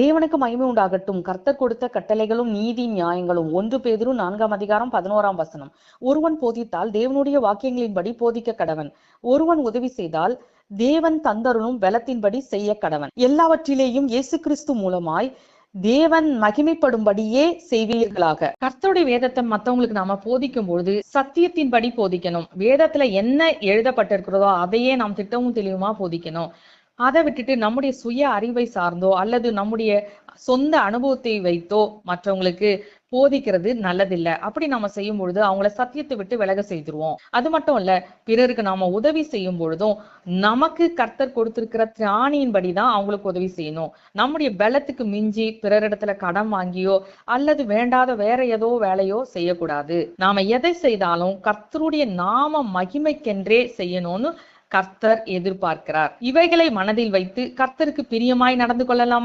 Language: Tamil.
தேவனுக்கு மகிமை உண்டாகட்டும். கர்த்தர் கொடுத்த கட்டளைகளும் நீதி நியாயங்களும். ஒன்று பேதுரு நான்காம் அதிகாரம் பதினோராம் வசனம். ஒருவன் போதித்தால் தேவனுடைய வாக்கியங்களின்படி போதிக்க கடவன். ஒருவன் உதவி செய்தால் தேவன் தந்தருளும் பலத்தின்படி செய்ய கடவன். எல்லாவற்றிலேயும் இயேசு கிறிஸ்து மூலமாய் தேவன் மகிமைப்படும்படியே செய்வீர்களாக. கர்த்தருடைய வேதத்தை மத்தவங்களுக்கு நாம போதிக்கும் பொழுது சத்தியத்தின்படி போதிக்கணும். வேதத்துல என்ன எழுதப்பட்டிருக்கிறதோ அதையே நாம் திட்டமும் தெளிவுமா போதிக்கணும். அதை விட்டுட்டு நம்முடைய சுய அறிவை சார்ந்தோ அல்லது நம்முடைய சொந்த அனுபவத்தை வைத்தோ மற்றவங்களுக்கு போதிக்கிறது நல்லதில்லை. அப்படி நாம செய்யும் பொழுது அவங்கள சத்தியத்தை விட்டு விலக செய்திருவோம். அது மட்டும் இல்ல பிறருக்கு நாம உதவி செய்யும் பொழுதும் நமக்கு கர்த்தர் கொடுத்திருக்கிற திராணியின்படி தான் அவங்களுக்கு உதவி செய்யணும். நம்முடைய பலத்துக்கு மிஞ்சி பிறரிடத்துல கடன் வாங்கியோ அல்லது வேண்டாத வேற ஏதோ வேலையோ செய்யக்கூடாது. நாம எதை செய்தாலும் கர்த்தருடைய நாம மகிமைக்கென்றே செய்யணும்னு கர்த்தர் எதிர்பார்க்கிறார். இவைகளை மனதில் வைத்து கர்த்தருக்கு பிரியமாய் நடந்து கொள்ளலாமா?